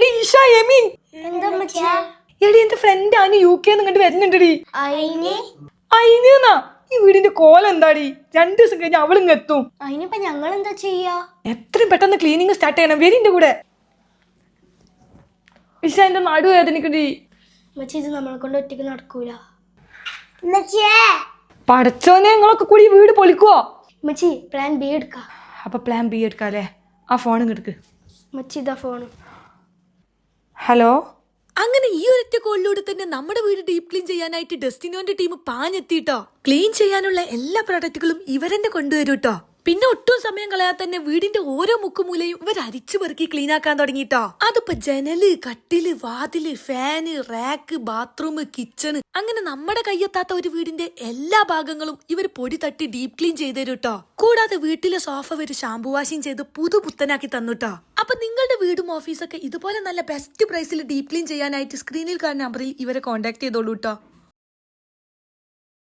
എടി ഇഷ എമി എടി എന്റെ ഫ്രണ്ട് ആണ് യു കെ ഇങ്ങോട്ട് വരുന്നുണ്ടടി. അയിന്? ഈ വീടിന്റെ കോല എന്താടി? രണ്ടു ദിവസം കഴിഞ്ഞ് അവളിങ് എത്തും. അയിനിപ്പോ ഞങ്ങൾ എന്താ ചെയ്യാ? എത്രയും പെട്ടെന്ന് ക്ലീനിങ് സ്റ്റാർട്ട് ചെയ്യണം. വരിന്റെ കൂടെ. ഇഷ എന്റെ നാട് വേദനിക്കടി മച്ചി ഇത് നമ്മളെ കൊണ്ട് ഒറ്റയ്ക്ക് നടക്കൂല. പടച്ചോനെ നിങ്ങളൊക്കെ കൂടി ഈ വീട് പൊളിക്കുവോ? മച്ചി പ്ലാൻ ബി എടുക്കാം. അപ്പൊ പ്ലാൻ ബി എടുക്കാല്ലേ? ആ ഫോണും എടുക്ക്. മച്ചി ഇതാ ഫോണ് ഹലോ? അങ്ങനെ ഈ ഒരൊറ്റ കോളിലൂടെ തന്നെ നമ്മുടെ വീട് ഡീപ് ക്ലീൻ ചെയ്യാനായിട്ട് ഡെസ്റ്റിനോന്റെ ടീം പാഞ്ഞെത്തിട്ടോ. ക്ലീൻ ചെയ്യാനുള്ള എല്ലാ പ്രോഡക്റ്റുകളും ഇവരെന്നെ കൊണ്ടുവരും കേട്ടോ പിന്നെ ഒട്ടും സമയം കളയാതെ തന്നെ വീടിന്റെ ഓരോ മുക്കുമൂലയും ഇവർ അരിച്ചു പെറുക്കി ക്ലീൻ ആക്കാൻ തുടങ്ങിട്ടോ. അതിപ്പോ ജനൽ കട്ടിൽ വാതിൽ ഫാന് റാക്ക് ബാത്റൂം കിച്ചണ് അങ്ങനെ നമ്മുടെ കയ്യെത്താത്ത ഒരു വീടിന്റെ എല്ലാ ഭാഗങ്ങളും ഇവർ പൊടി തട്ടി ഡീപ് ക്ലീൻ ചെയ്തു കേട്ടോ കൂടാതെ വീട്ടിലെ സോഫ ഒരു ഷാംപൂ വാഷിംഗ് ചെയ്ത് പുതു പുത്തനാക്കി തന്നുട്ടോ. അപ്പൊ നിങ്ങളുടെ വീടും ഓഫീസൊക്കെ ഇതുപോലെ നല്ല ബെസ്റ്റ് പ്രൈസിൽ ഡീപ് ക്ലീൻ ചെയ്യാനായിട്ട് സ്ക്രീനിൽ കാണുന്ന നമ്പറിൽ ഇവരെ കോൺടാക്ട് ചെയ്തോളൂ കേട്ടോ